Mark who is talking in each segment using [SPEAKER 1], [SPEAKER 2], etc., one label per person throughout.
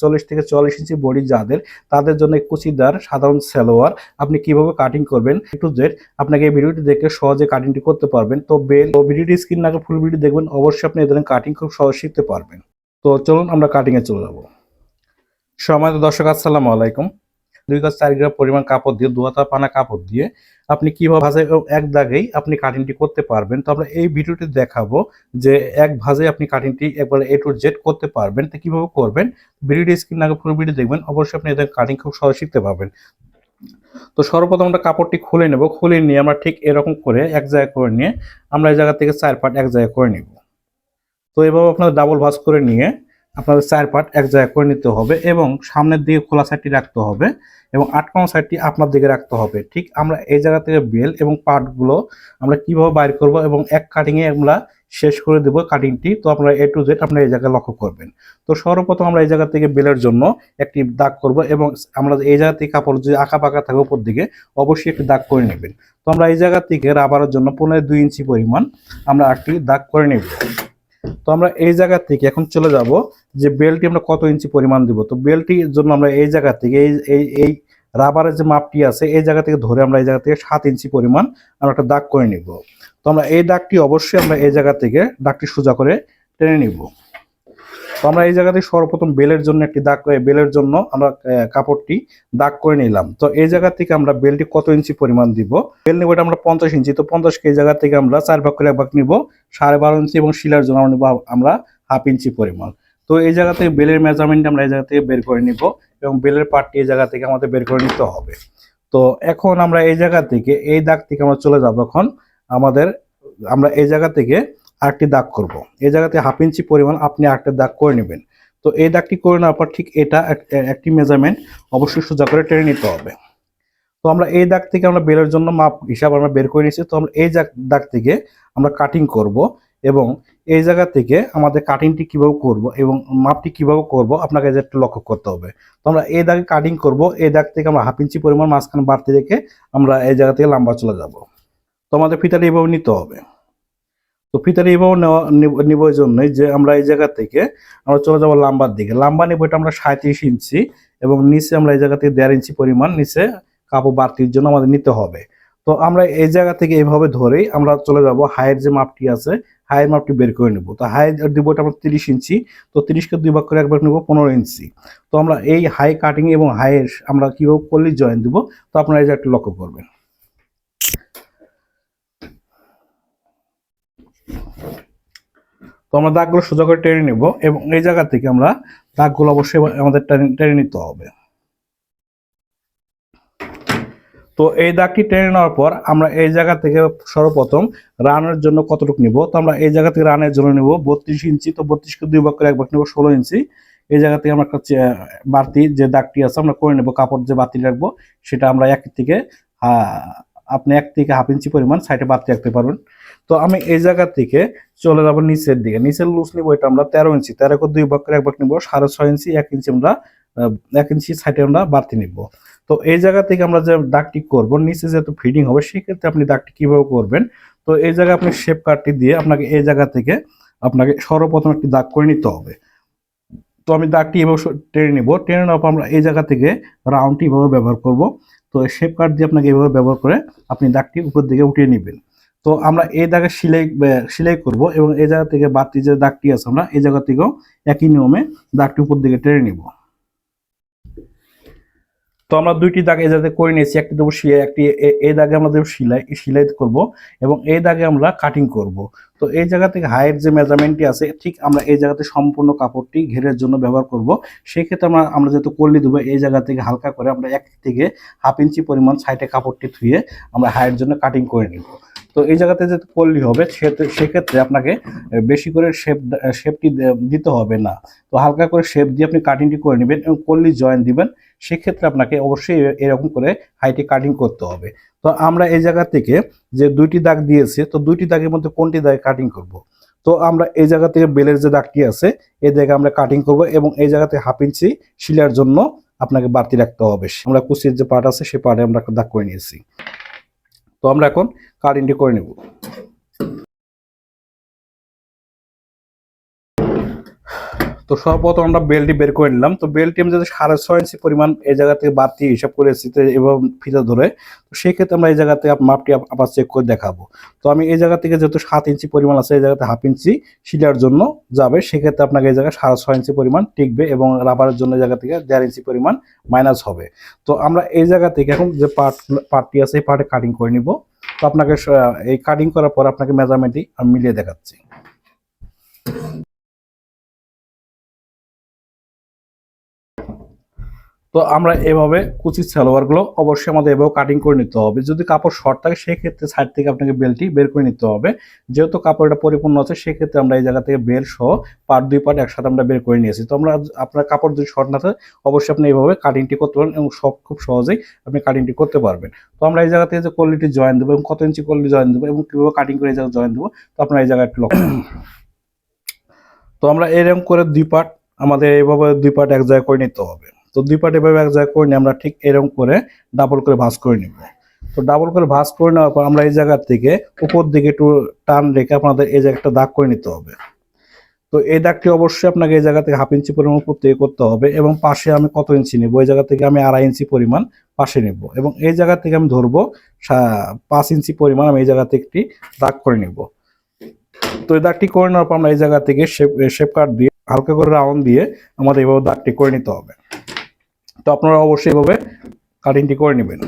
[SPEAKER 1] চল্লিশ থেকে চল্লিশ ইঞ্চি বডি যাদের, তাদের জন্য কুচিদার সাধারণ সালোয়ার। আপনি কীভাবে কাটিং করবেন? টু জেড আপনাকে এই ভিডিওটি দেখে সহজে কাটিংটি করতে পারবেন। তো বেল ও ভিডিওটি স্ক্রিন না ফুল ভিডিও দেখবেন, অবশ্যই আপনি এদের কাটিং খুব সহজ শিখতে পারবেন। তো চলুন আমরা কাটিংয়ে চলে যাব। সময় দর্শক, আসসালামু আলাইকুম। দুই গাছ চার গ্রাম পরিমাণ কাপড় দিয়ে দু হাতা পানা কাপড় দিয়ে আপনি কীভাবে ভাজে এক দাগেই আপনি কাটিংটি করতে পারবেন। তো আমরা এই ভিডিওটি দেখাবো যে এক ভাজে আপনি কাটিংটি একবারে এ টু জেড করতে পারবেন। তো কীভাবে করবেন? ভিডিওটি স্ক্রিন আগে পুরো ভিডিও দেখবেন, অবশ্যই আপনি এদের কাটিং খুব সহজ শিখতে পারবেন। তো সর্বপ্রথম আমরা কাপড়টি খুলে নেব, খুলে নিয়ে আমরা ঠিক এরকম করে এক জায়গায় করে নিয়ে আমরা এই জায়গা থেকে চার পার্ট এক জায়গায় করে নিব। তো এভাবে আপনাদের ডাবল ভাঁজ করে নিয়ে আপনাদের চার পার্ট এক জায়গায় করে নিতে হবে এবং সামনের দিকে খোলা সাইডটি রাখতে হবে এবং আটকানো সাইডটি আপনার দিকে রাখতে হবে। ঠিক আমরা এই জায়গা থেকে বেল এবং পার্টগুলো আমরা কীভাবে বাইর করব এবং এক কাটিংয়ে আমরা শেষ করে দেবো কাটিংটি তো আপনারা এ টু জেড আপনারা এই জায়গায় লক্ষ্য করবেন। তো সর্বপ্রথম আমরা এই জায়গা থেকে বেলের জন্য একটি দাগ করব এবং আমরা এই জায়গা থেকে কাপড় যদি আঁকা পাকা থাকে উপর দিকে অবশ্যই একটি দাগ করে নেবেন। তো আমরা এই জায়গা থেকে রাবারের জন্য পনেরো দুই ইঞ্চি পরিমাণ আমরা একটি দাগ করে নেব। তো আমরা এই জায়গা থেকে এখন চলে যাব যে বেলটি আমরা কত ইঞ্চি পরিমাণ দিব। তো বেলটির জন্য আমরা এই জায়গা থেকে এই এই এই রাবারের যে মাপটি আছে, এই জায়গা থেকে ধরে আমরা এই জায়গা থেকে সাত ইঞ্চি পরিমাণ আমরা একটা দাগ করে নিব। তো আমরা এই দাগটি অবশ্যই আমরা এই জায়গা থেকে দাগটি সোজা করে টেনে নিব। তো আমরা এই জায়গা থেকে সর্বপ্রথম বেলের জন্য একটি দাগ বেলের জন্য আমরা কাপড়টি দাগ করে নিলাম। তো এই জায়গা থেকে আমরা বেলটি কত ইঞ্চি পরিমাণ দিব? বেল নিব আমরা পঞ্চাশ ইঞ্চি। তো পঞ্চাশ এই জায়গা থেকে আমরা চার ভাগ করে এক ভাগ নিব। সাড়ে বারো ইঞ্চি এবং শিলার জন্য আমরা আমরা হাফ ইঞ্চি পরিমাণ। তো এই জায়গা থেকে বেলের মেজারমেন্ট আমরা এই জায়গা থেকে বের করে নিব এবং বেলের পার্টটি এই জায়গা থেকে আমাদের বের করে নিতে হবে। তো এখন আমরা এই জায়গা থেকে এই দাগ থেকে আমরা চলে যাব এখন আমাদের আমরা এই জায়গা থেকে আরেকটি দাগ করব। এই জায়গাতে হাফ ইঞ্চি পরিমাণ আপনি আরেকটা দাগ করে নেবেন। তো এই দাগটি করে নেওয়ার পর ঠিক এটা এক- একটি মেজারমেন্ট অবশ্যই সোজা করে টেনে নিতে হবে। তো আমরা এই দাগ থেকে আমরা বেলের জন্য মাপ হিসাব আমরা বের করে নিয়েছি। তো আমরা এই দাগ থেকে আমরা কাটিং করব এবং এই জায়গা থেকে আমাদের কাটিংটি কীভাবে করব এবং মাপটি কীভাবে করব আপনাকে একটু লক্ষ্য করতে হবে। তো আমরা এই দাগে কাটিং করব। এই দাগ থেকে আমরা হাফ ইঞ্চি পরিমাণ মাঝখানে বাড়তি রেখে আমরা এই জায়গা থেকে লম্বা চলে যাব। তো আমাদের ফিতাটা এইভাবে নিতে হবে। তো ফিতাটা এইভাবে নেওয়া, নিব- এই জন্যই যে আমরা এই জায়গা থেকে আমরা চলে যাব লাম্বার দিকে। লাম্বা নিব এটা আমরা সাঁত্রিশ ইঞ্চি এবং নিচে আমরা এই জায়গা থেকে দেড় ইঞ্চি পরিমাণ নিচে কাপড় বাড়তির জন্য আমাদের নিতে হবে। তো আমরা এই জায়গা থেকে এইভাবে ধরেই আমরা চলে যাব, হাইয়ের যে মাপটি আছে, হাইয়ের মাপটি বের করে নেব। তো হাই দিব এটা আমরা তিরিশ ইঞ্চি, তো তিরিশকে দুই ভাগ করে একবার নেব পনেরো ইঞ্চি। তো আমরা এই হাই কাটিং এবং হাইয়ের আমরা কীভাবে করলে জয়েন দিব, তো আপনারা এই একটু লক্ষ্য করবেন। তো আমরা দাগগুলো সোজা করে টেনে নেব এবং এই জায়গা থেকে আমরা দাগগুলো অবশ্যই আমাদের টেনে নিতে হবে। তো এই দাগটি টেনে নেওয়ার পর আমরা এই জায়গা থেকে সর্বপ্রথম রানের জন্য কতটুকু নিব? তো আমরা এই জায়গা থেকে রানের জন্য নিব বত্রিশ ইঞ্চি। তো বত্রিশকে দুই ভাগ করে এক ভাগ নেব ষোলো ইঞ্চি। এই জায়গা থেকে আমরা একটা বাড়তি যে দাগটি আছে আমরা করে নেব, কাপড় যে বাতি রাখব সেটা আমরা এক থেকে আপনি এক থেকে হাফ ইঞ্চি পরিমাণ সাইডে বাড়তি রাখতে পারবেন। তো আমি এই জায়গা থেকে চলে যাব নিচের দিকে। নিচের লুজ নিব এটা আমরা তেরো ইঞ্চি। তেরো করে দুই ভাগ করে এক ভাগ নিব, সাড়ে ছয় ইঞ্চি, এক ইঞ্চি আমরা এক ইঞ্চি সাইডে আমরা বাড়তি নিব। তো এই জায়গা থেকে আমরা যে দাগটি করব, নিচে যেহেতু ফিডিং হবে, সেক্ষেত্রে আপনি দাগটি কীভাবে করবেন? তো এই জায়গায় আপনি শেপ কাটটি দিয়ে আপনাকে এই জায়গা থেকে আপনাকে সর্বপ্রথম একটি দাগ করে নিতে হবে। তো আমি দাগটি এভাবে টেনে নিব। টেনে নেওয়ার পর আমরা এই জায়গা থেকে রাউন্ডটি এভাবে ব্যবহার করব। তো শেপ কাট দিয়ে আপনাকে এভাবে ব্যবহার করে আপনি দাগটি উপর দিকে উঠিয়ে নেবেন। তো আমরা এই দাগে সেলাই সিলাই করব এবং এই জায়গা থেকে বাড়তি যে দাগটি আছে আমরা এই জায়গা থেকেও একই নিয়মে দাগটি উপর দিকে টেনে নিব। তো আমরা দুইটি দাগ এই জায়গাতে করে নিয়েছি, একটি দেবো সিলাই একটি এই দাগে আমরা দেবো সেলাই সেলাই করব এবং এই দাগে আমরা কাটিং করব। তো এই জায়গা থেকে হাইয়ের যে মেজারমেন্টটি আছে, ঠিক আমরা এই জায়গাতে সম্পূর্ণ কাপড়টি ঘেরের জন্য ব্যবহার করব। সেক্ষেত্রে আমরা আমরা যেহেতু কল্লি দেবো, এই জায়গা থেকে হালকা করে আমরা এক থেকে হাফ ইঞ্চি পরিমাণ সাইডে কাপড়টি ধুয়ে আমরা হাইয়ের জন্য কাটিং করে নিব। তো এই জায়গাতে যেহেতু কল্লি হবে সেক্ষেত্রে- আপনাকে বেশি করে শেপ শেপটি দিতে হবে না। তো হালকা করে শেপ দিয়ে আপনি কাটিংটি করে নেবেন এবং কল্লি জয়েন দিবেন। সেক্ষেত্রে আপনাকে অবশ্যই এরকম করে হাইটে কাটিং করতে হবে। তো আমরা এই জায়গা থেকে যে দুইটি দাগ দিয়েছি, তো দুইটি দাগের মধ্যে কোনটি দাগে কাটিং করব? তো আমরা এই জায়গা থেকে বেলের যে দাগটি আছে, এই দাগে আমরা কাটিং করব এবং এই জায়গাতে হাফ ইঞ্চি শিলার জন্য আপনাকে বাড়তি রাখতে হবে। আমরা কুচির যে পার্ট আছে সেই পার্টে আমরা দাগ করে নিয়েছি। তো আমরা এখন কাটিংটি করে নেব। তো সর্বপ্রথম আমরা বেলটি বের করে নিলাম। তো বেলটি আমি যদি সাড়ে ছয় ইঞ্চি পরিমাণ এই জায়গা থেকে বাড়তি হিসাব করেছি এবং ফিতা ধরে, তো সেক্ষেত্রে আমরা এই জায়গা থেকে মাপটি আবার চেক করে দেখাবো। তো আমি এই জায়গা থেকে যেহেতু সাত ইঞ্চি পরিমাণ আছে, এই জায়গাতে হাফ ইঞ্চি শিলার জন্য যাবে, সেক্ষেত্রে আপনাকে এই জায়গায় সাড়ে ছয় ইঞ্চি পরিমাণ টিকবে এবং রাবারের জন্য এই জায়গা থেকে দেড় ইঞ্চি পরিমাণ মাইনাস হবে। তো আমরা এই জায়গা থেকে এখন যে পার্ট পার্টটি আছে, এই পার্টে কাটিং করে নিব। তো আপনাকে এই কাটিং করার পর আপনাকে মেজারমেন্টটি আমি মিলিয়ে দেখাচ্ছি। তো আমরা এভাবে কুচির সালোয়ারগুলো অবশ্যই আমাদের এভাবে কাটিং করে নিতে হবে। যদি কাপড় শর্ট থাকে, সেক্ষেত্রে সাইড থেকে আপনাকে বেলটি বের করে নিতে হবে। যেহেতু কাপড়টা পরিপূর্ণ আছে, সেক্ষেত্রে আমরা এই জায়গা থেকে বেল সহ পার্ট দুই পার্ট একসাথে আমরা বের করে নিয়েছি। তো আমরা আপনার কাপড় যদি শর্ট না থাকে, অবশ্যই আপনি এইভাবে কাটিংটি করতে পারেন এবং সব, খুব সহজেই আপনি কাটিংটি করতে পারবেন। তো আমরা এই জায়গা থেকে যে কোয়ালিটি জয়েন দেবো এবং কত ইঞ্চি কোয়ালিটি জয়েন দেবো এবং কীভাবে কাটিং করে এই জায়গায় জয়েন দেবো, তো আপনার এই জায়গায় একটু লক্ষ্য তো আমরা এরকম করে দুই পার্ট আমাদের এইভাবে দুই পার্ট এক জায়গায় করে নিতে হবে। তো দুই পার্ট এভাবে এক জায়গায় করে নিয়ে আমরা ঠিক এরকম করে ডাবল করে ভাঁজ করে নিব। তো ডাবল করে ভাঁজ করে নেওয়ার পর আমরা এই জায়গার থেকে উপর দিকে একটু টান রেখে আপনাদের এই জায়গায় একটা দাগ করে নিতে হবে। তো এই দাগটি অবশ্যই আপনাকে এই জায়গা থেকে হাফ ইঞ্চি পরিমাণ উপর থেকে করতে হবে এবং পাশে আমি কত ইঞ্চি নেব? এই জায়গা থেকে আমি আড়াই ইঞ্চি পরিমাণ পাশে নেব এবং এই জায়গা থেকে আমি ধরবো পাঁচ ইঞ্চি পরিমাণ আমি এই জায়গা থেকে একটি দাগ করে নিব। তো এই দাগটি করে নেওয়ার পর আমরা এই জায়গা থেকে শেপ শেপ কাট দিয়ে হালকা করে রাউন্ড দিয়ে আমাদের এইভাবে দাগটি করে নিতে হবে। তো আপনারা অবশ্যই এভাবে কাটিংটি করে নেবেন।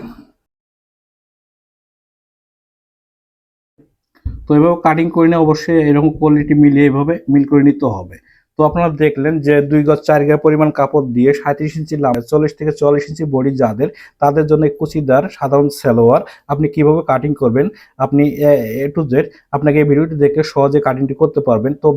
[SPEAKER 1] তো এভাবে কাটিং করে নিয়ে অবশ্যই এরকম কোয়ালিটি মিলিয়ে এভাবে মিল করে নিতে হবে। তো আপনারা দেখলেন যে দুই গজ চার গা পরিমাণ কাপড় দিয়ে সাঁত্রিশ ইঞ্চি লাম্বা চল্লিশ থেকে চল্লিশ ইঞ্চি বডি যাদের, তাদের জন্য কুচিদার সাধারণ সালোয়ার আপনি কীভাবে কাটিং করবেন, আপনি এ টু জেড আপনাকে এই ভিডিওটি দেখে সহজে কাটিংটি করতে পারবেন। তো